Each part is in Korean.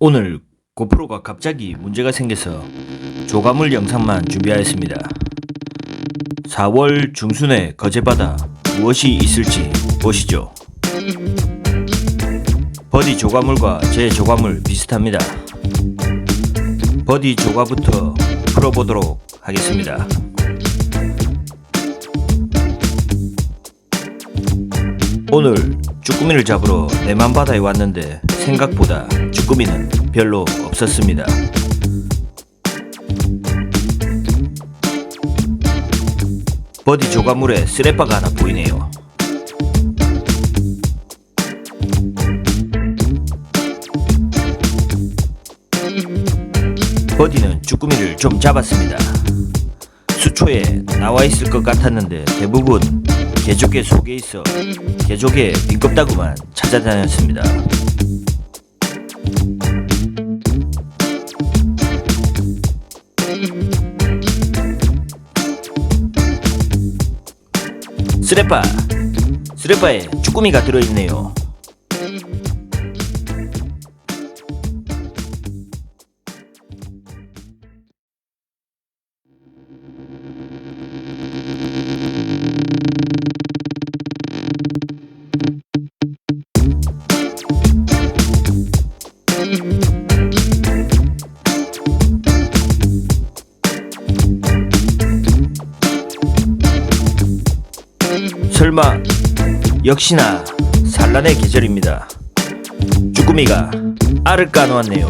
오늘 고프로가 갑자기 문제가 생겨서 조가물 영상만 준비하였습니다. 4월 중순에 거제바다 무엇이 있을지 보시죠. 버디 조가물과 제 조가물 비슷합니다. 버디 조가부터 풀어보도록 하겠습니다. 오늘 쭈꾸미를 잡으러 내만 바다에 왔는데 생각보다 쭈꾸미는 별로 없었습니다. 버디 조가물에 쓰레빠가 하나 보이네요. 버디는 쭈꾸미를 좀 잡았습니다. 수초에 나와 있을 것 같았는데 대부분 개조개 속에 있어 개조개 빈껍다구만 찾아다녔습니다. 쓰레빠 쓰레빠에 쭈꾸미가 들어있네요. 설마 역시나 산란의 계절입니다. 쭈꾸미가 알을 까놓았네요.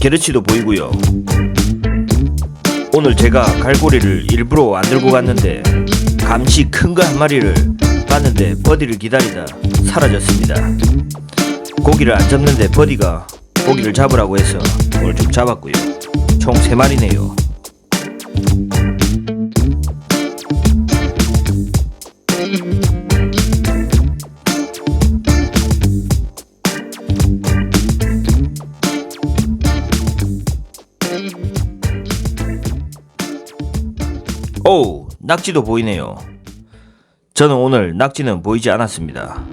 게르치도 보이고요. 오늘 제가 갈고리를 일부러 안 들고 갔는데 감시 큰 거 한 마리를 봤는데 버디를 기다리다 사라졌습니다. 고기를 안 잡는데 버디가 고기를 잡으라고 해서 오늘 좀 잡았고요. 총 3마리네요. 오, 낙지도 보이네요. 저는 오늘 낙지는 보이지 않았습니다.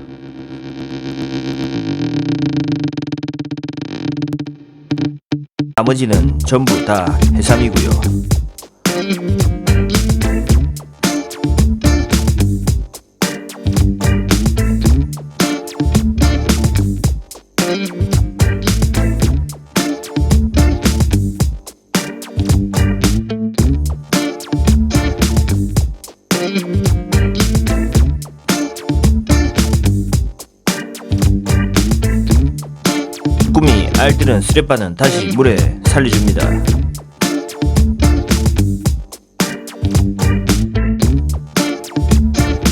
나머지는 전부 다 해삼이고요. 쓰레빠는 다시 물에 살려줍니다.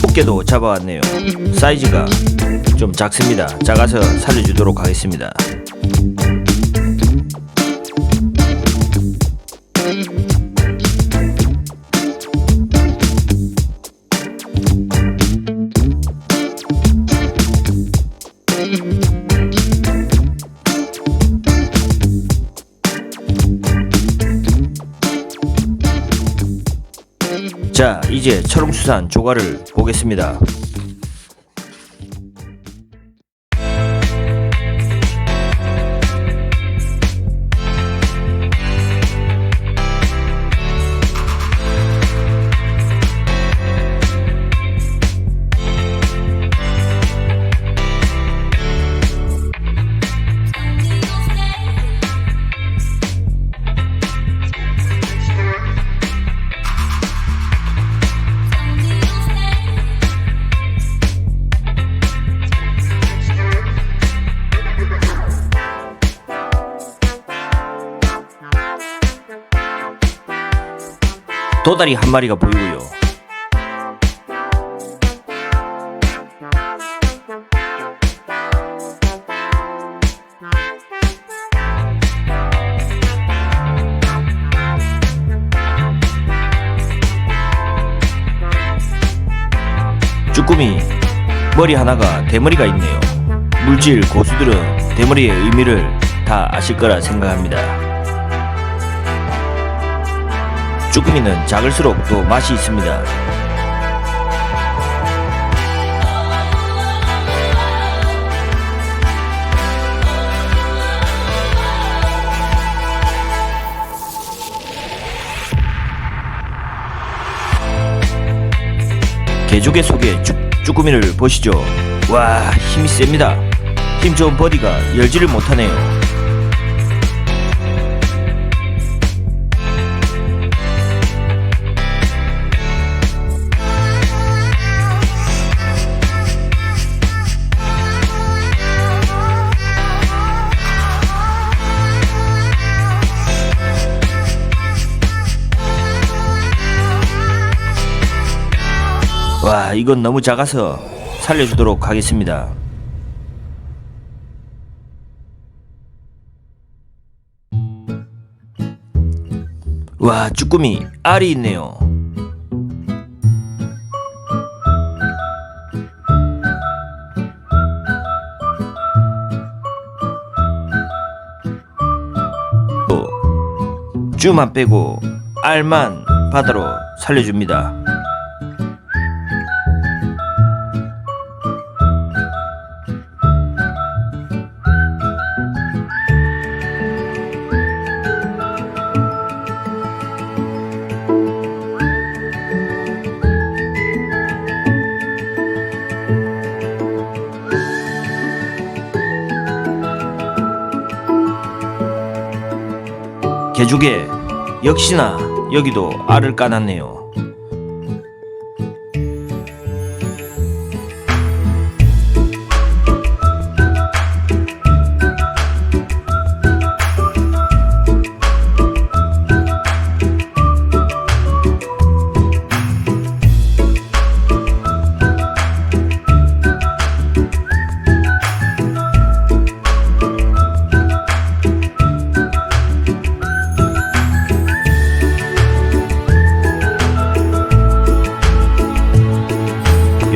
꽃게도 잡아왔네요. 사이즈가 좀 작습니다. 작아서 살려주도록 하겠습니다. 자, 이제 철옹수산 조과를 보겠습니다. 도다리 한 마리가 보이고요. 쭈꾸미 머리 하나가 대머리가 있네요. 물질 고수들은 대머리의 의미를 다 아실 거라 생각합니다. 쭈꾸미는 작을수록 또 맛이 있습니다. 개조개 속에 쭈, 쭈꾸미를 보시죠. 와 힘이 셉니다. 힘 좋은 버디가 열지를 못하네요. 와 이건 너무 작아서 살려주도록 하겠습니다. 와 쭈꾸미 알이 있네요. 또 쭈만 빼고 알만 바다로 살려줍니다. 개조개 역시나 여기도 알을 까놨네요.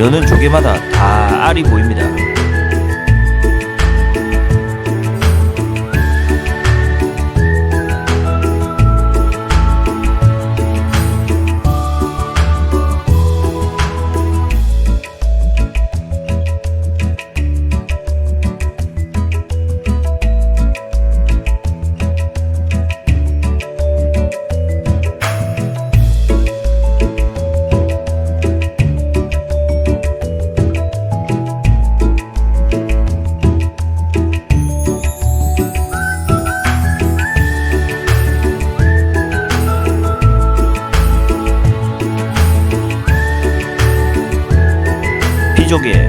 여는 조개마다 다 알이 보입니다. 피조개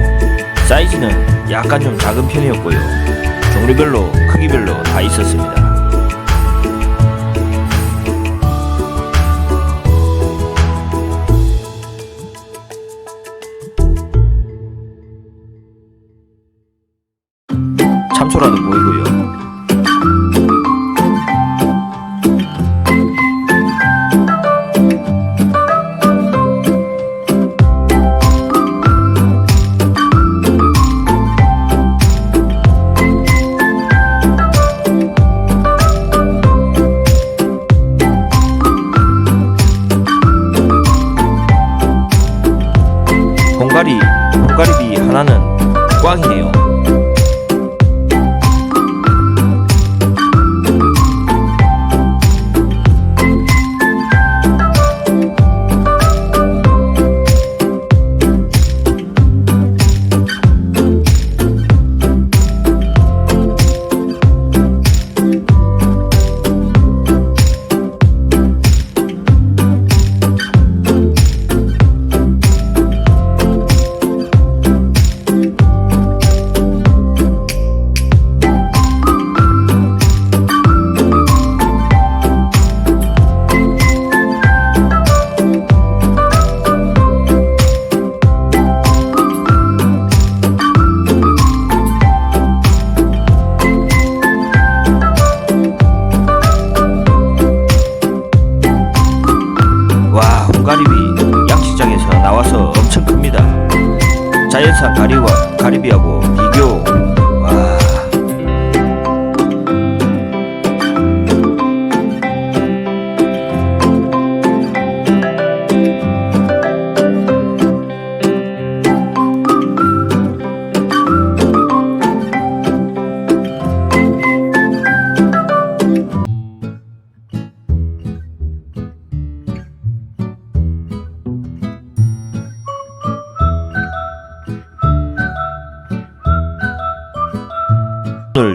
사이즈는 약간 좀 작은 편이었고요. 종류별로 크기별로 다 있었습니다. 참소라도 보이고 ವಾಹಿನಿಯು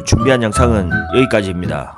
준비한 영상은 여기까지입니다.